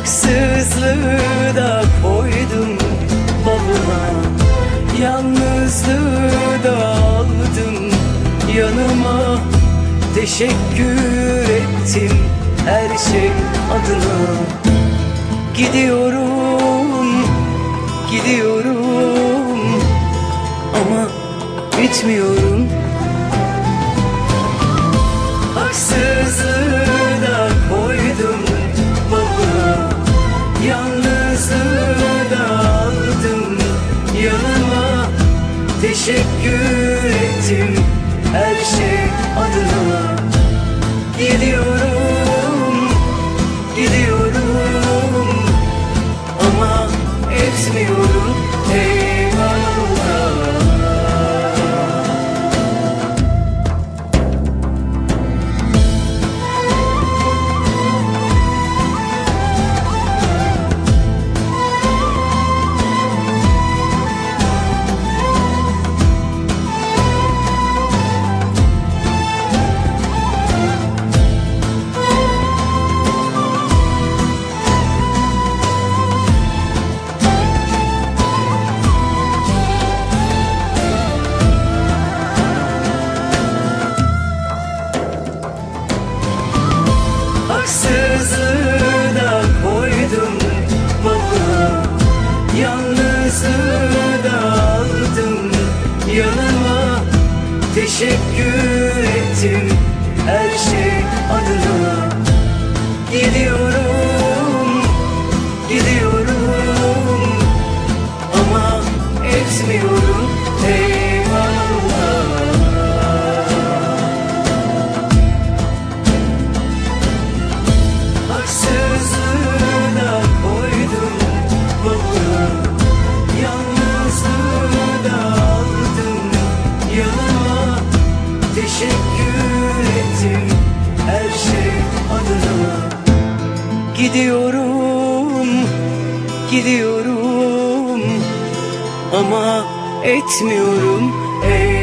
Haksızlığı da koydum babama Yalnızlığı da aldım yanıma. Teşekkür ettim her şey adına. Gidiyorum, gidiyorum Ama bitmiyorum Teşekkür ettim her şey adına. Gidiyorum, Teşekkür ettim Gidiyorum, gidiyorum. Ama etmiyorum ey